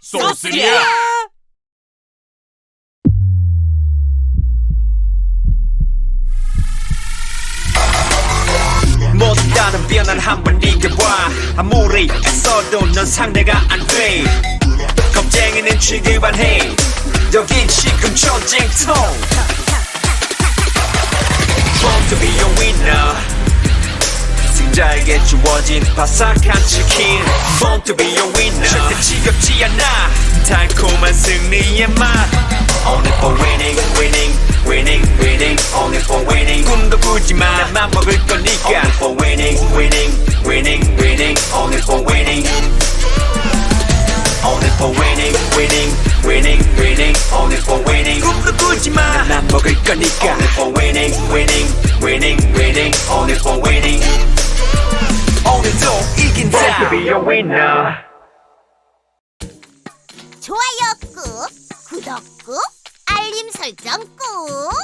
소스리야! 못다른 변한 한번 이겨봐. 아무리 애써도 넌 상대가 안돼. 겁쟁이는 취급안해 여긴 지금 전쟁터. Born to be a winner. 승자에게 주어진 바삭한 치킨. Born to be a winner 지겹지 않아 달콤한 승리의 맛 Only for winning, winning, winning, winning Only for winning 꿈도 꾸지마 나만 먹을 거니까 Only for winning, winning, winning, winning Only for winning Only for winning, winning, winning, winning Only for winning 꿈도 꾸지마 나만 먹을 거니까 Only for winning, winning, winning, winning Only for winning 오늘도 이긴다 Born to be a winner 좋아요 꾹, 구독 꾹, 알림 설정 꾹.